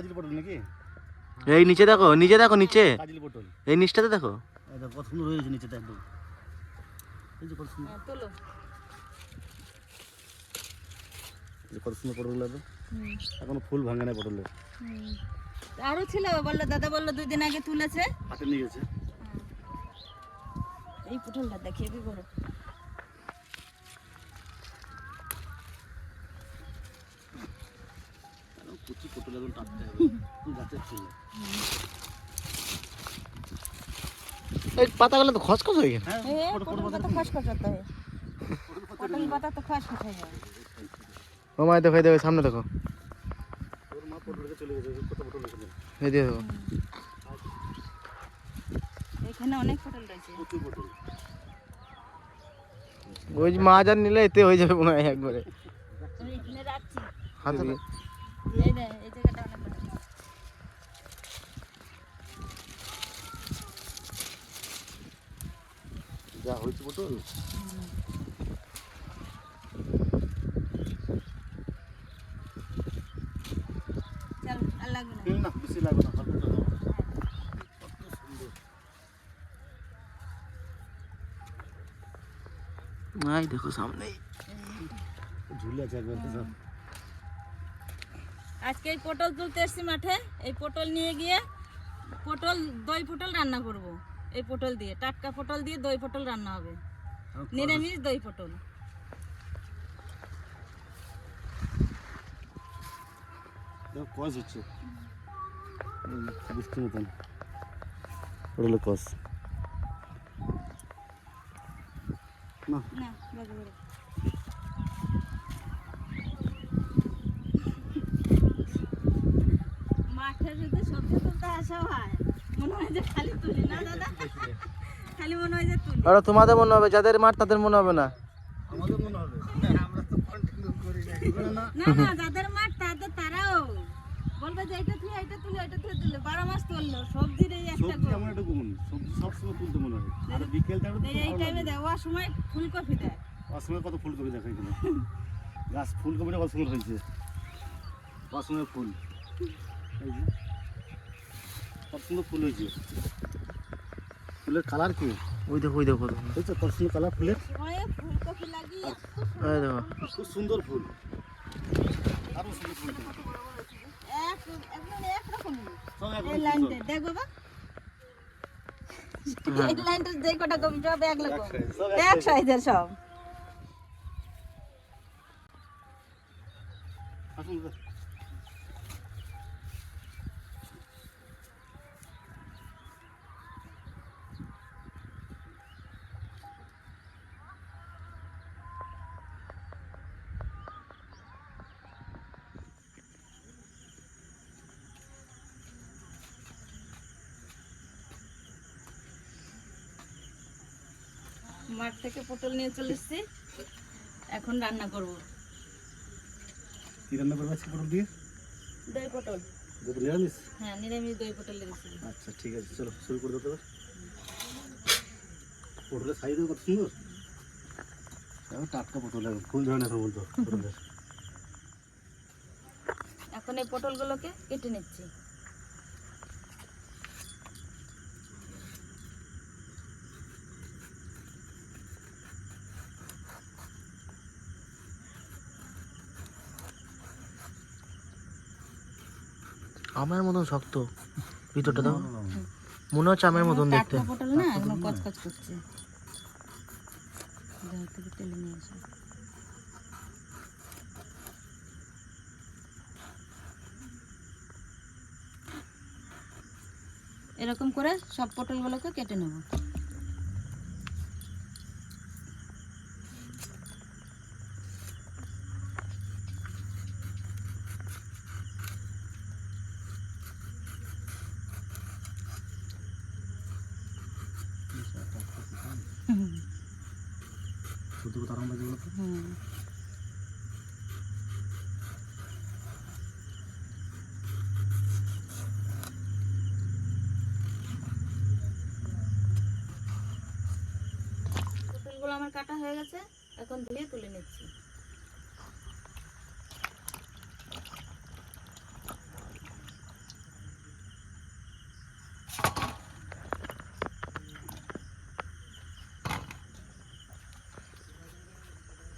কাজল পটল নাকি? এই নিচে দেখো নিচে দেখো নিচে। কাজল পটল। এই নিচটাতে দেখো। এটা কত সুন্দর হয়েছে নিচেটা একদম। এই যে কত সুন্দর। হ্যাঁ তোলো। এই কত সুন্দর পটল লাগবে এখনও ফুল ভাঙে না পটলের। আরও ছিল বলল দাদা বলল দুই দিন আগে তুলেছে। হাতে নিয়ে গেছে। এই পটলটা দেখিয়ে কি হবে। গাছের ছিল এই পাতাগুলো তো খসখস হয়ে গেল হ্যাঁ পাতা খসখস হতে হয়। পটল পাতা তো খসখস হয়ে। যায় ও মায় দেখো দেখো সামনে দেখো। তোর মা পটল চলে গেছে কত পটল রেখেছে এই দেখো। এখানে অনেক পটল রয়েছে। প্রচুর পটল। ওই যে নিলে এতে হয়ে যাবে মনে হয় একবারে। হাতে এই এই জায়গাটা অনেক পটল যা হয়েছে না। বেশি লাগবে না হালকা এই দেখো সামনে। ঝুলে আছে একবার তো আজকে এই পটল তুলতে এসছি মাঠে। এই পটল নিয়ে গিয়ে পটল দই পটল রান্না করব। এই পটল দিয়ে টাটকা পটল দিয়ে দই পটল রান্না হবে। নিরামিষ দই পটল। কস হচ্ছে। বুঝতে মতন পটল কস না। না বড়। মাঠে যদি সবজি তুলতে আসা হয় মনে হয় যে খালি তুলি না দাদা? খালি মনে হয় যে তুলি। আর তোমাদের মনে হবে যাদের মাঠ তাদের মনে হবে না। আমাদের মনে হবে। আমরা তো কন্টিনিউ করি না না? না না যাদের মাঠ তাদের তারাও। বলবে যে এটা তুই এটা তুলে এটা তুলে তুলে। বারো মাস তুললো সবজির এই একটা সবজি আমার একটা গুণ সবজি সবসময় তুলতে মনে হয়। আর বিকেল টাইমে এই টাইমে দেওয়ার সময় ফুলকপি দেয়। অসময় কত ফুলকপি দেখা এখানে গাছ ফুলকপিটা সুন্দর হয়েছে। অসময় ফুল। এই যে। কত সুন্দর ফুল হয়েছে। ফুলের কালার কি? ওই দেখো ওই দেখো বুঝছ কত সুন্দর কালার ফুলের? দেখো। খুব সুন্দর ফুল। আরও সুন্দর ফুল। দেখ বাবা। এই লাইনটা যে কটা কপি সব এক রকম। এক সাইজের সব আসুন মাঠ থেকে পটল নিয়ে চলে এসেছি। এখন রান্না করব। কি রান্না করবে আজকে পটল দিয়ে? দই পটল। দুটো নিরামিষ? হ্যাঁ নিরামিষ দই পটলের রেসিপি আচ্ছা ঠিক আছে চলো শুরু করে দিতে হবে পটলের সাইজও কত সুন্দর। টাটকা পটল ফুল ধরনের এখন বলতো পটলের? এখন এই পটলগুলোকে কেটে নিচ্ছি। আমের মতন শক্ত। ভিতরটা দাও। মনে হচ্ছে আমের মতন দেখতে। এরকম করে সব পটলগুলোকে কেটে নেব। শুধু তার মধ্যে হুম। পটলগুলো আমার কাটা হয়ে গেছে এখন ধুয়ে তুলে নিচ্ছি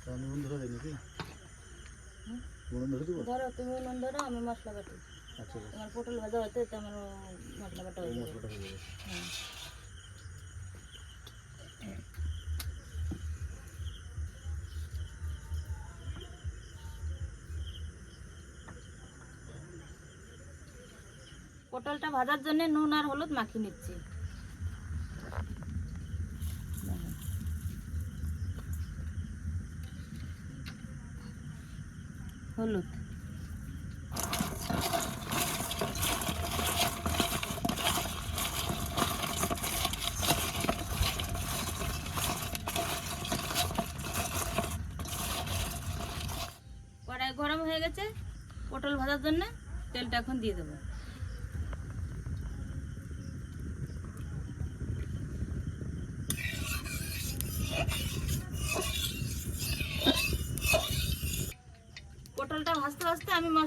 আমি নুন ধরে দেয় নাকি নুন ধরে তুমি ধরো আমি মশলা বাটি। আচ্ছা তোমার পটল ভাজা হতে মশলা বাটা হয়ে যাবে। হ্যাঁ। পটলটা ভাজার জন্য নুন আর হলুদ মাখিয়ে নিচ্ছি। হলুদ। কড়াই গরম হয়ে গেছে পটল ভাজার জন্য তেলটা এখন দিয়ে দেবো।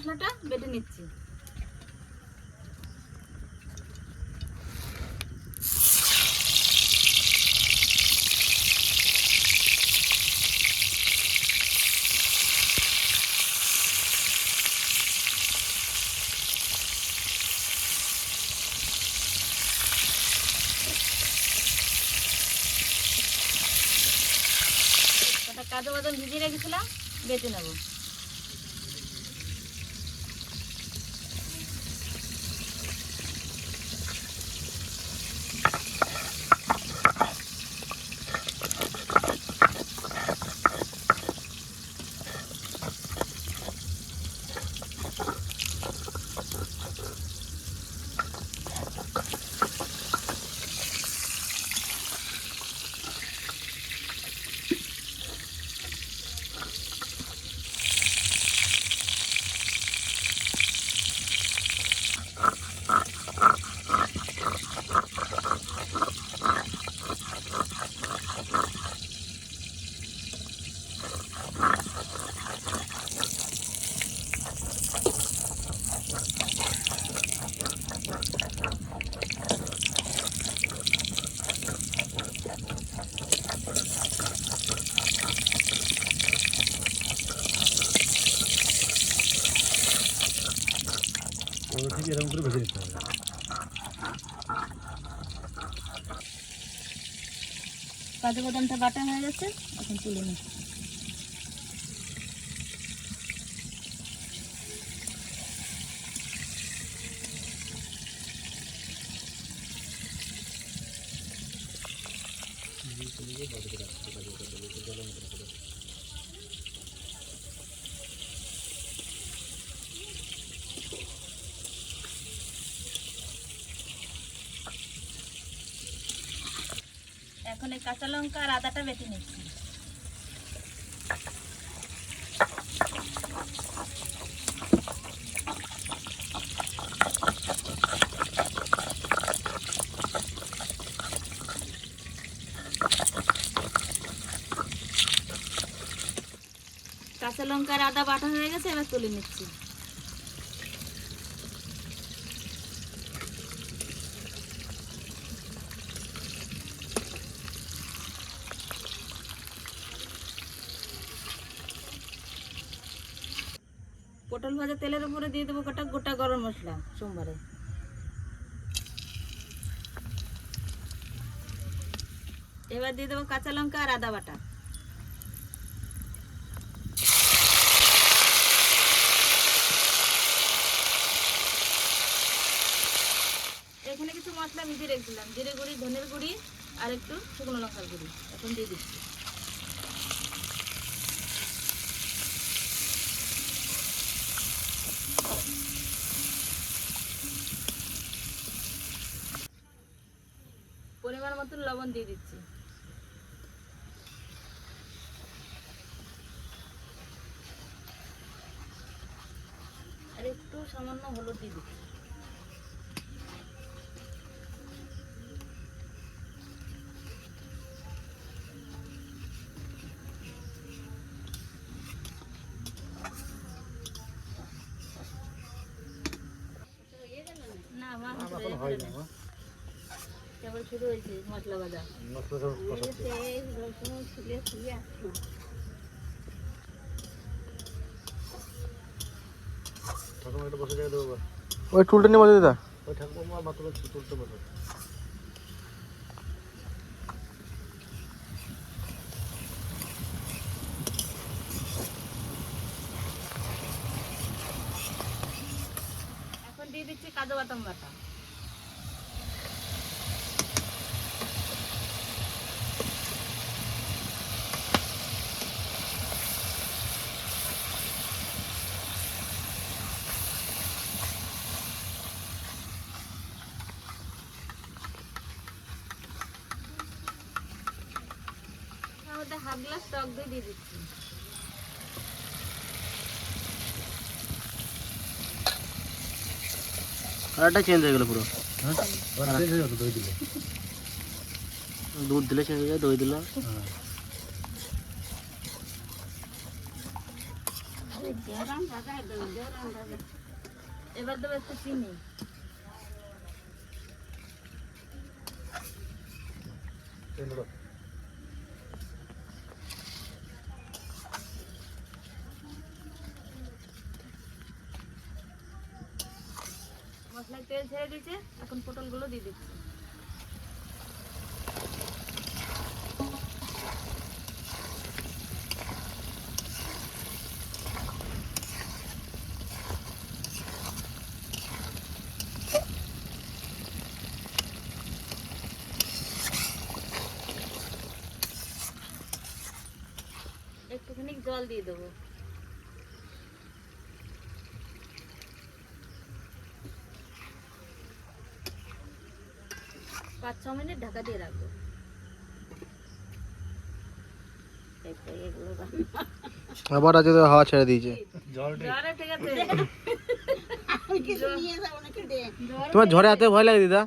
মশলাটা বেটে নিচ্ছি। কাজু বাদাম ভিজিয়ে রেখেছিলাম বেটে নেব। ওটা ঠিক এরকম করে ভেজে নিতে হবে। কাজু বাদামটা বাটা হয়ে গেছে, এখন তুলে নিচ্ছি। এখন এই কাঁচা লঙ্কা আর আদাটা বেটে নিচ্ছি। কাঁচা লঙ্কা আর আদা বাটা হয়ে গেছে, এবার তুলে নিচ্ছি পটল ভাজা তেলের উপরে দিয়ে দেবো গোটা গোটা গরম মশলা সোমবারে। এবার দিয়ে দেবো কাঁচা লঙ্কা আর আদা বাটা। এখানে কিছু মশলা ভিজিয়ে রেখেছিলাম। জিরে গুঁড়ি, ধনের গুঁড়ি আর একটু শুকনো লঙ্কার গুঁড়ি। এখন দিয়ে দিচ্ছি। মতন লবণ দিয়ে দিচ্ছি। আর একটু সামান্য হলুদ দিয়ে দিচ্ছি। না আমার শুরু হয়েছে মশলা। ওই টুলটা নিয়ে বসে দিদা ওই ঠাকুমা মাত্র তুলতে বসো। এখন দিয়ে দিচ্ছি কাজু বাদাম বাটা। মধ্যে হাফ গ্লাস টক দই দিয়ে দিচ্ছি। কালারটা চেঞ্জ হয়ে গেলো পুরো। হ্যাঁ? হয়ে। দুধ দিলে চেঞ্জ হয়ে যায় দই দিলে। হ্যাঁ এবার দেবো একটু চিনি। করো। তেল ছেড়ে দিয়েছে এখন পটলগুলো দিয়ে দিচ্ছি। একটুখানি জল দিয়ে দেবো। পাঁচ ছ মিনিট ঢাকা দিয়ে রাখব। এই তো এগুলো রান্না। আবার আজ হাওয়া ছেড়ে দিয়েছে তোমার ঝড়ে হাতে ভয় লাগে দিদা?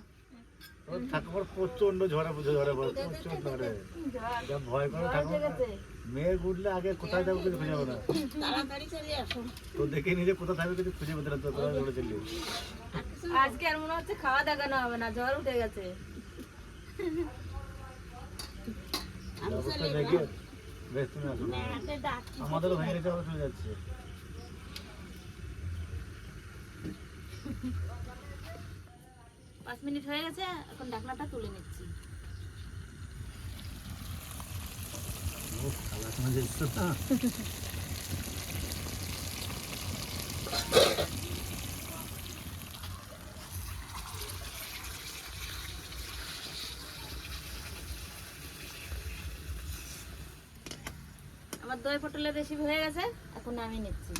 ঠাকুমার প্রচণ্ড ঝড়ে বুঝে ঝড়ে প্রচণ্ড ঝড়ে। যা ভয় করে ঠাকুমা। ঠিক আছে। মেয়ে উঠলে আগে কোথায় যাব কিছু খুঁজে পাবো না। তো দেখে নিজে কোথায় থাকবে কিছু খুঁজে পেতে না তো তোরা ঝড়ে চললি আজকে আর মনে হচ্ছে খাওয়া দেখানো হবে না জ্বর উঠে গেছে অবস্থা দেখে বেশ তুমি আসো আমাদেরও ভেঙে গেছে আবার চলে যাচ্ছে। পাঁচ মিনিট হয়ে গেছে এখন ঢাকনাটা তুলে নিচ্ছি। খালাসনা যাচ্ছে না দই পটলের রেসিপি হয়ে গেছে, এখন আমি নিচ্ছি।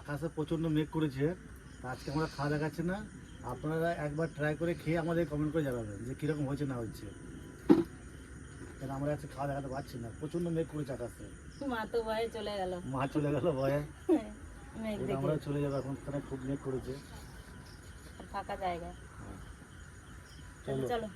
আকাশে প্রচণ্ড মেঘ করেছে আজকে আমরা খাওয়া দেখাচ্ছে না। আপনারা একবার ট্রাই করে খেয়ে আমাদের কমেন্ট করে জানাবেন যে কীরকম হয়েছে না হচ্ছে কেন আমরা আজকে খাওয়া দেখাতে পারছি না প্রচণ্ড মেঘ করে চাকাচ্ছে মা তো ভয়ে চলে গেল। মা চলে গেল ভয়ে। আমরা চলে যাব এখন খুব মেঘ করেছে। ফাঁকা জায়গা চলো। চলো।